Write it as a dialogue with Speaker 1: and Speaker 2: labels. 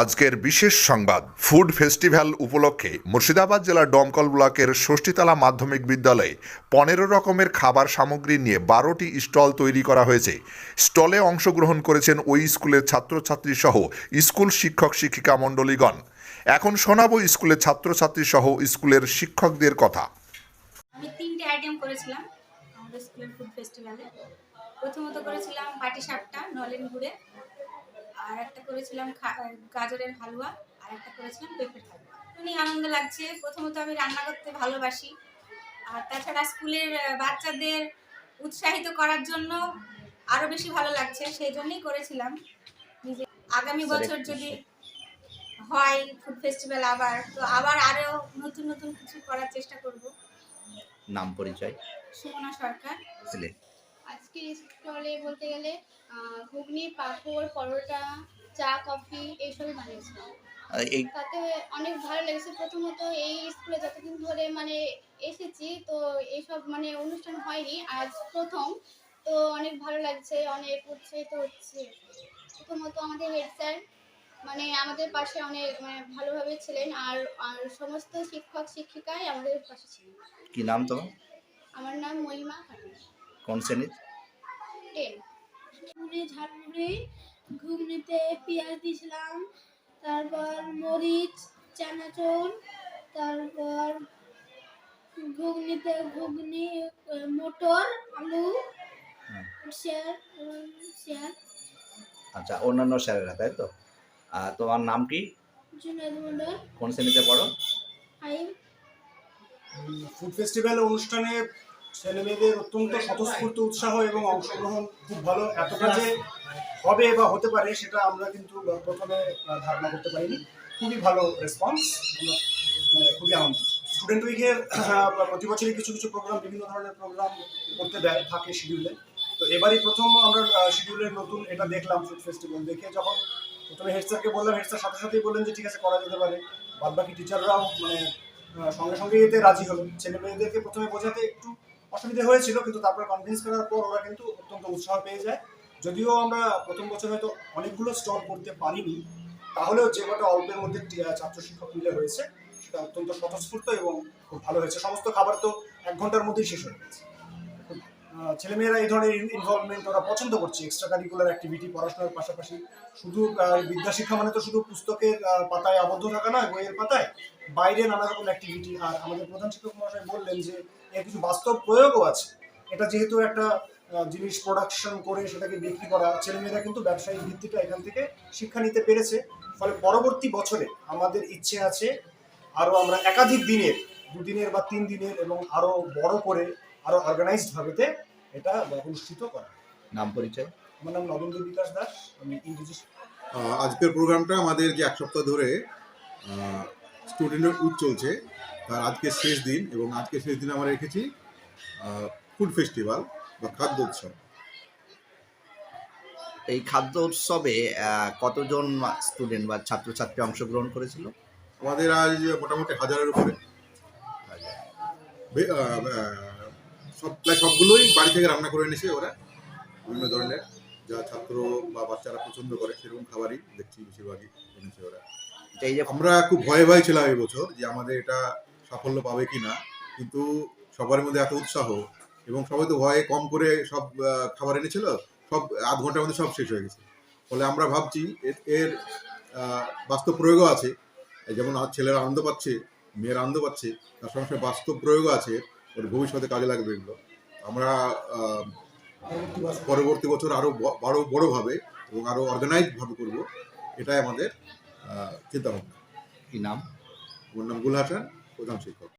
Speaker 1: আজকের বিশেষ সংবাদ, ফুড ফেস্টিভ্যাল উপলক্ষে মুর্শিদাবাদ জেলার ডমকল ব্লকের ষষ্ঠীতলা মাধ্যমিক বিদ্যালয়ে পনেরো রকমের খাবার সামগ্রী নিয়ে বারোটি স্টল তৈরি করা হয়েছে। স্টলে অংশগ্রহণ করেছেন ওই স্কুলের ছাত্রছাত্রী সহ স্কুল শিক্ষক শিক্ষিকা মণ্ডলীগণ। এখন শোনাবো স্কুলের ছাত্রছাত্রী সহ স্কুলের শিক্ষকদের কথা।
Speaker 2: আমি তিনটে আইটেম করেছিলাম আমাদের স্কুলের ফুড ফেস্টিভ্যালে প্রথমত করেছিলাম পাটি সাপটা, নলেন গুড়ে। আর একটা করেছিলাম গাজরের হালুয়া আর একটা করেছিলাম পেঁপের হালুয়া। অনেক আনন্দ লাগছে। প্রথমত আমি রান্না করতে ভালোবাসি। আর তাছাড়া স্কুলের বাচ্চাদের উৎসাহিত করার জন্য আরও বেশি ভালো লাগছে। সেই জন্যই করেছিলাম। নিজে আগামী বছর যদি হয় ফুড ফেস্টিভ্যাল আবার তো আবার আরও নতুন নতুন কিছু করার চেষ্টা করব।
Speaker 3: নাম পরিচয়?
Speaker 2: সুমনা সরকার।
Speaker 4: আজকের স্টলে বলতে গেলে ঘুগনি পাঁপড় পরোটা চা কফি এইসবই বানিয়েছিলাম। তাতে অনেক ভালো লেগেছে। প্রথমত এই স্কুলে যতদিন ধরে মানে এসেছি তো এইসব মানে অনুষ্ঠান হয়নি। আজ প্রথম তো অনেক ভালো লাগছে অনেক উৎসাহিত হচ্ছে। প্রথমত আমাদের হেড স্যার মানে আমাদের পাশে অনেক মানে ভালোভাবে ছিলেন আর আর সমস্ত শিক্ষক শিক্ষিকাই আমাদের পাশে ছিলেন।
Speaker 3: কি নাম তোমার?
Speaker 4: আমার নাম মহিমা
Speaker 3: কোন শ্রেণির?
Speaker 4: টেন।
Speaker 5: ঝালমুড়ি ঝালমুড়ি ঘুগনিতে পেঁয়াজ দিয়েছিলাম তারপর মরিচ চানাচুর তারপর ঘুগনিতে ঘুগনি মটর আলু শেয়ার শেয়ার।
Speaker 3: আচ্ছা অন্যান্য স্যারেরা তাই তো? তোমার নাম কি?
Speaker 5: মন্ডল
Speaker 3: কোন শ্রেণীতে পড়ো?
Speaker 5: ফাইভ।
Speaker 6: ফুড ফেস্টিভ্যাল অনুষ্ঠানে ছেলে মেয়েদের অত্যন্ত স্বতঃস্ফূর্ত উৎসাহ এবং অংশগ্রহণ খুব ভালো। এতটা যে হবে বা হতে পারে সেটা আমরা কিন্তু প্রথমে ধারণা করতে পারিনি। খুবই ভালো রেসপন্স মানে খুবই আনন্দ স্টুডেন্ট উইকের প্রতি বছরই কিছু কিছু প্রোগ্রাম বিভিন্ন ধরনের প্রোগ্রাম করতে দেয় থাকে শিডিউলে তো এবারই প্রথম আমরা শিডিউলের নতুন এটা দেখলাম ফুড ফেস্টিভ্যাল দেখে যখন প্রথমে হেড স্যারকে বললাম হেড স্যার সাথে সাথেই বললেন যে, ঠিক আছে, করা যেতে পারে। বাদ বাকি টিচাররাও মানে সঙ্গে সঙ্গে এতে রাজি হলো। ছেলে মেয়েদেরকে প্রথমে বোঝাতে একটু অসুবিধা হয়েছিল, কিন্তু তারপরে কনভিন্স করার পর ওরা কিন্তু অত্যন্ত উৎসাহ পেয়ে যায়। যদিও আমরা প্রথম বছর হয়তো অনেকগুলো স্টল করতে পারিনি, তাহলেও যে কটা অল্পের মধ্যে ছাত্র শিক্ষক মিলে হয়েছে, সেটা অত্যন্ত স্বতঃস্ফূর্ত এবং খুব ভালো হয়েছে। সমস্ত খাবার তো এক ঘণ্টার মধ্যেই শেষ হয়ে গেছে। ছেলেমেয়েরা এই ধরনের ইনভলভমেন্ট ওরা পছন্দ করছে এক্সট্রা কারিকুলার অ্যাক্টিভিটি পড়াশোনার পাশাপাশি। শুধু বিদ্যাশিক্ষা মানে তো শুধু পুস্তকের পাতায় আবদ্ধ থাকা নয়, বইয়ের পাতায়। বাইরে নানা রকম অ্যাক্টিভিটি আর আমাদের প্রধান শিক্ষক মহাশয় বললেন যে, এর কিছু বাস্তব প্রয়োগও আছে। এটা যেহেতু একটা জিনিস প্রোডাকশন করে সেটাকে বিক্রি করা, ছেলেমেয়েরা কিন্তু ব্যবসায়িক ভিত্তিটা এখান থেকে শিক্ষা নিতে পেরেছে। ফলে পরবর্তী বছরে আমাদের ইচ্ছে আছে আরও আমরা একাধিক দিনের, দুদিনের বা তিন দিনের এবং আরও বড় করে, আরও অর্গানাইজড ভাবেতে এটা অনুষ্ঠিত করা।
Speaker 3: নাম পরিচয়?
Speaker 6: আমার নাম নবেন্দ্র বিকাশ দাস আমি ইংরেজি
Speaker 7: আজকের প্রোগ্রামটা আমাদের যে এক সপ্তাহ ধরে স্টুডেন্টের উইক চলছে তার আজকে শেষ দিন এবং আজকে শেষ দিন আমরা রেখেছি ফুড ফেস্টিভ্যাল বা খাদ্য উৎসব।
Speaker 3: এই খাদ্য উৎসবে কতজন স্টুডেন্ট বা ছাত্রছাত্রী অংশগ্রহণ করেছিল?
Speaker 7: আমাদের আজ মোটামুটি হাজারের উপরে। সব প্রায় সবগুলোই বাড়ি থেকে রান্না করে এনেছে ওরা। বিভিন্ন ধরনের যা ছাত্র বা বাচ্চারা পছন্দ করে সেরকম খাবারই দেখছি বেশিরভাগই এনেছে ওরা।
Speaker 3: এই যে
Speaker 7: আমরা খুব ভয়ে ভয়ে ছিলাম এই বছর যে আমাদের এটা সাফল্য পাবে কি না কিন্তু সবার মধ্যে এত উৎসাহ এবং সবাই তো ভয়ে কম করে সব খাবার এনেছিল সব আধ ঘণ্টার মধ্যে সব শেষ হয়ে গেছে। ফলে আমরা ভাবছি এর- এর বাস্তব প্রয়োগও আছে। যেমন ছেলেরা আনন্দ পাচ্ছে মেয়েরা আনন্দ পাচ্ছে তার সঙ্গে সঙ্গে বাস্তব প্রয়োগও আছে। ওর ভবিষ্যতে কাজে লাগবে এগুলো। আমরা পরবর্তী বছর আরও বড় বড়োভাবে এবং আরও অর্গানাইজডভাবে করব এটাই আমাদের চিন্তা ভাবনা
Speaker 3: কি নাম?
Speaker 7: আমার নাম গুল হাসান প্রধান শিক্ষক।